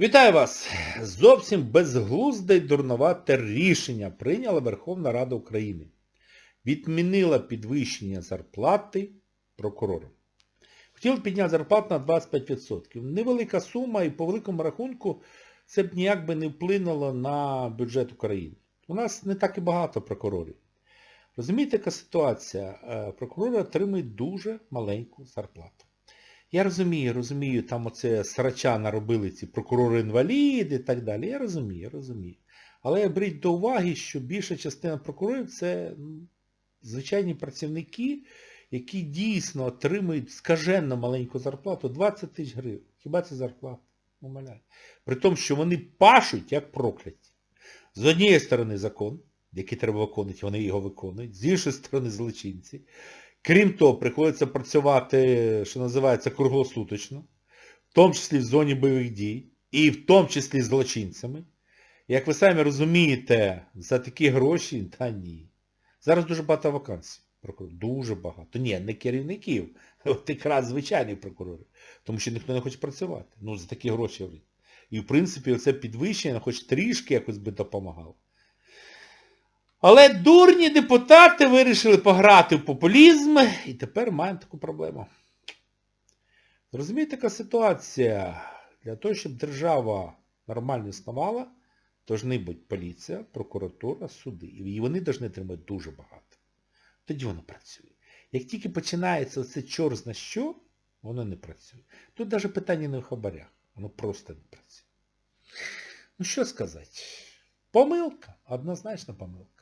Вітаю вас! Зовсім безглузде й дурновате рішення прийняла Верховна Рада України. Відмінила підвищення зарплати прокурорам. Хотіли підняти зарплату на 25%. Невелика сума і по великому рахунку це б ніяк би не вплинуло на бюджет України. У нас не так і багато прокурорів. Розумієте, яка ситуація? Е, Прокурори отримують дуже маленьку зарплату. Я розумію, розумію, там оце срача наробили ці прокурори-інваліди і так далі. Я розумію, розумію. Але беріть до уваги, що більша частина прокурорів це ну, звичайні працівники, які дійсно отримують скаженно маленьку зарплату 20 тисяч гривень. Хіба це зарплата? Умоляю. При тому, що вони пашуть як прокляті. З однієї сторони закон, який треба виконувати, вони його виконують, з іншої сторони злочинці. Крім того, приходиться працювати, що називається, круглосуточно, в тому числі в зоні бойових дій, і в тому числі з злочинцями. Як ви самі розумієте, за такі гроші, та ні. Зараз дуже багато вакансій. Дуже багато. Ні, не керівників, от якраз звичайних прокурорів. Тому що ніхто не хоче працювати. Ну, за такі гроші. І в принципі оце підвищення хоч трішки якось би допомагало. Але дурні депутати вирішили пограти в популізм і тепер маємо таку проблему. Розумієте, яка ситуація? Для того, щоб держава нормально існувала, повинні бути поліція, прокуратура, суди. І вони повинні отримати дуже багато. Тоді воно працює. Як тільки починається оце чор зна що, воно не працює. Тут навіть питання не в хабарях. Воно просто не працює. Ну що сказати? Помилка, однозначно помилка.